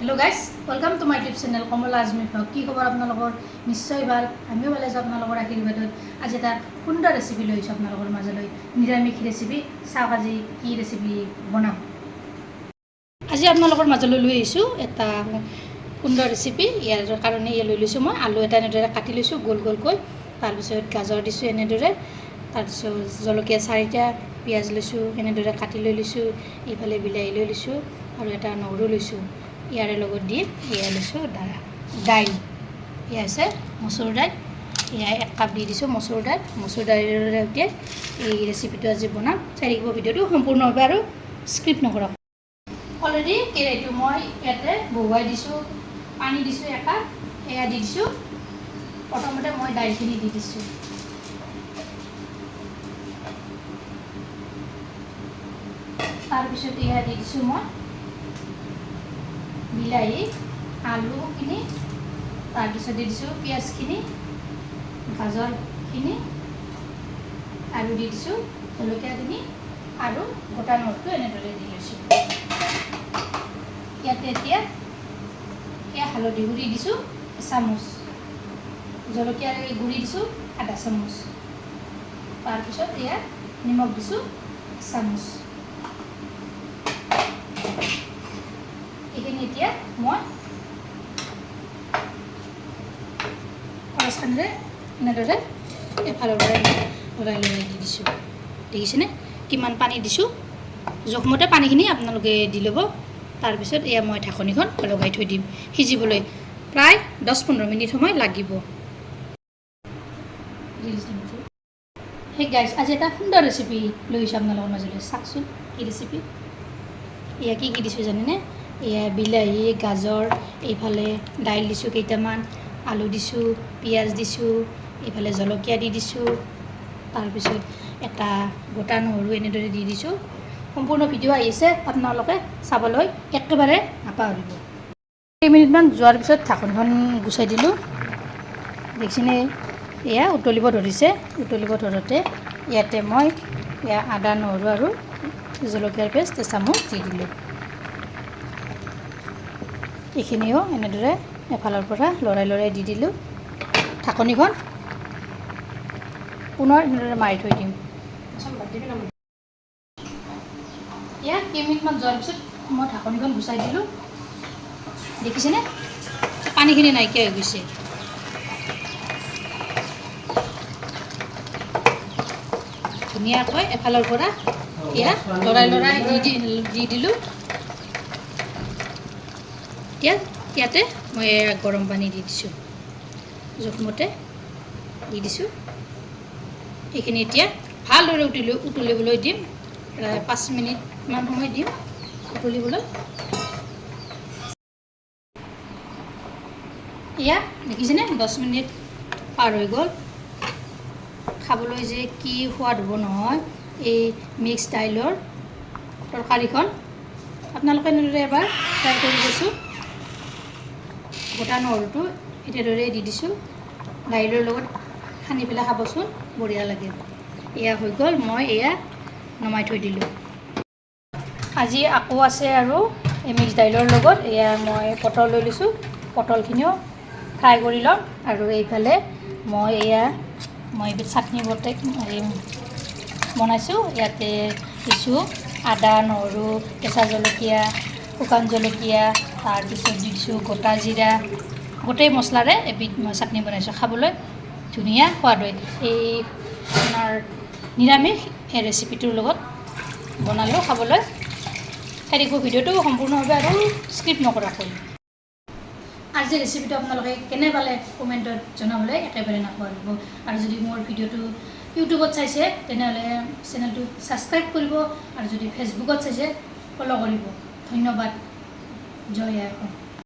Hello' guys welcome to my YouTube channel Kamala Azmi vlog কি খবৰ আপোনালোকৰ? নিশ্চয় ভালো। আমিও ভালে আছোঁ, আপোনালোকৰ আশীৰ্বাদত। আজি এটা সুন্দৰ ৰেচিপি লৈ আহিছোঁ আপোনালোকৰ মাজলৈ। নিৰামিষ ৰেচিপি চাওক আজি কি ৰেচিপি বনাম। আজি আপোনালোকৰ মাজলৈ লৈ আহিছোঁ এটা সুন্দৰ ৰেচিপি ইয়াৰ কাৰণে ইয়ে লৈ লৈছোঁ মই। আলু এটা এনেদৰে কাটি লৈছোঁ, গোল গোলকৈ। তাৰপিছত গাজৰ দিছোঁ এনেদৰে। তাৰপিছত জলকীয়া চাৰিটা, পিঁয়াজ লৈছোঁ, এনেদৰে কাটি লৈ লৈছোঁ। ইফালে বিলাহী লৈ লৈছোঁ আৰু এটা নহৰু লৈছোঁ। ইয়াৰে লগত দি এয়া লৈছোঁ, দাইল। এয়া হৈছে মচুৰ দাইল। এয়া এক কাপ দি দিছোঁ মচুৰ দাইল। মচুৰ দাইলৰ সৈতে এই ৰেচিপিটো আজি বনাম। চাই থাকিব ভিডিঅ'টো সম্পূৰ্ণভাৱে আৰু স্ক্ৰিপ্ট নকৰক। অলৰেডি কেৰাহীটো মই ইয়াতে বহুৱাই দিছোঁ, পানী দিছোঁ একাপ, এয়া দি দিছোঁ। প্ৰথমতে মই দাইলখিনি দি দিছোঁ। তাৰপিছত এয়া দি দিছোঁ মই বিলাহী আলুখিনি তাৰপিছত দি দিছোঁ পিঁয়াজখিনি গাজৰখিনি আৰু দি দিছোঁ জলকীয়াখিনি আৰু গোটা নহৰুটো এনেদৰে দি লৈছোঁ। ইয়াতে এতিয়া এয়া হালধি গুড়ি দিছোঁ, এচামুচ। জলকীয়া গুড়ি দিছোঁ, আধা চামুচ। তাৰপিছত এয়া নিমখ দিছোঁ, এচামুচ। এইখিনি এতিয়া মই খৰচখানেৰে এনেদৰে এফালৰ পৰা লৰাই লৰাই দি দিছোঁ। দেখিছেনে? কিমান পানী দিছোঁ? জোখমতে পানীখিনি আপোনালোকে দি ল'ব। তাৰপিছত এয়া মই ঢাকনিখন লগাই থৈ দিম। সিজিবলৈ প্ৰায় দহ পোন্ধৰ মিনিট সময় লাগিব। সেই গাইজ আজি এটা সুন্দৰ ৰেচিপি লৈ আহিছোঁ আপোনালোকৰ মাজলৈ। চাওকচোন, কি ৰেচিপি এয়া কি কি দিছোঁ জানেনে? এয়া বিলাহী, গাজৰ, এইফালে দাইল দিছোঁ কেইটামান, আলু দিছোঁ, পিঁয়াজ দিছোঁ, এইফালে জলকীয়া দি দিছোঁ, তাৰপিছত এটা গোটা নহৰু এনেদৰে দি দিছোঁ। সম্পূৰ্ণ ভিডিঅ' আহিছে আপোনালোকে চাবলৈ একেবাৰে নাপাহৰিব। কেইমিনিটমান যোৱাৰ পিছত ঢাকনখন গুচাই দিলোঁ। দেখিছেনে? এয়া উতলিব ধৰিছে। উতলিব ধৰোঁতে ইয়াতে মই এয়া আদা নহৰু আৰু জলকীয়াৰ পেষ্ট এচামুচ দি দিলোঁ। এইখিনিও এনেদৰে এফালৰ পৰা লৰাই লৰাই দি দিলোঁ। ঢাকনিখন পুনৰ এনেদৰে মাৰি থৈ দিম। এয়া কেইমিনিটমান যোৱাৰ পিছত মই ঢাকনিখন গুচাই দিলোঁ। দেখিছেনে? পানীখিনি নাইকিয়া হৈ গৈছে। ধুনীয়াকৈ এফালৰ পৰা এতিয়া লৰাই লৰাই দি দি দিলোঁ। এতিয়া ইয়াতে মই গৰম পানী দি দিছোঁ। জোখমতে দি দিছোঁ। এইখিনি এতিয়া ভালদৰে উতলি উতলিবলৈ দিম। প্ৰায় পাঁচ মিনিটমান সময় দিম উতলিবলৈ। এয়া দেখিছেনে? দহ মিনিট পাৰ হৈ গ'ল। খাবলৈ যে কি সোৱাদ হ'ব নহয় এই মিক্স দাইলৰ তৰকাৰীখন। আপোনালোকে এনেদৰে এবাৰ ট্ৰাই কৰি দিছোঁ গোটা নহৰুটো এনেদৰে দি দিছোঁ। দাইলৰ লগত সানি পেলাই খাবচোন বঢ়িয়া লাগে। এয়া হৈ গ'ল মই এয়া নমাই থৈ দিলোঁ। আজি আকৌ আছে আৰু এই মিক্স দাইলৰ লগত এয়া মই পটল লৈ লৈছোঁ। পটলখিনিও ফ্ৰাই কৰি ল'ম আৰু এইফালে মই এয়া মই চাটনি বটে বনাইছোঁ। ইয়াতে দিছোঁ আদা নহৰু কেঁচা জলকীয়া শুকান জলকীয়া তাৰপিছত দিছোঁ গোটা জিৰা। গোটেই মছলাৰে এবিধ মই চাটনি বনাইছোঁ খাবলৈ। ধুনীয়া সোৱাদ হয়। এই আপোনাৰ নিৰামিষ এই ৰেচিপিটোৰ লগত বনালোঁ খাবলৈ। থাকিব ভিডিঅ'টো সম্পূৰ্ণভাৱে আৰু স্কিপ নকৰাকৈ। আজি ৰেচিপিটো আপোনালোকে কেনে পালে কমেণ্টত জনাবলৈ একেবাৰে নাপাহৰিব। আৰু যদি মোৰ ভিডিঅ'টো ইউটিউবত চাইছে তেনেহ'লে চেনেলটো ছাবস্ক্ৰাইব কৰিব। আৰু যদি ফেচবুকত চাইছে ফ'ল' কৰিব। ধন্যবাদ জয় অসম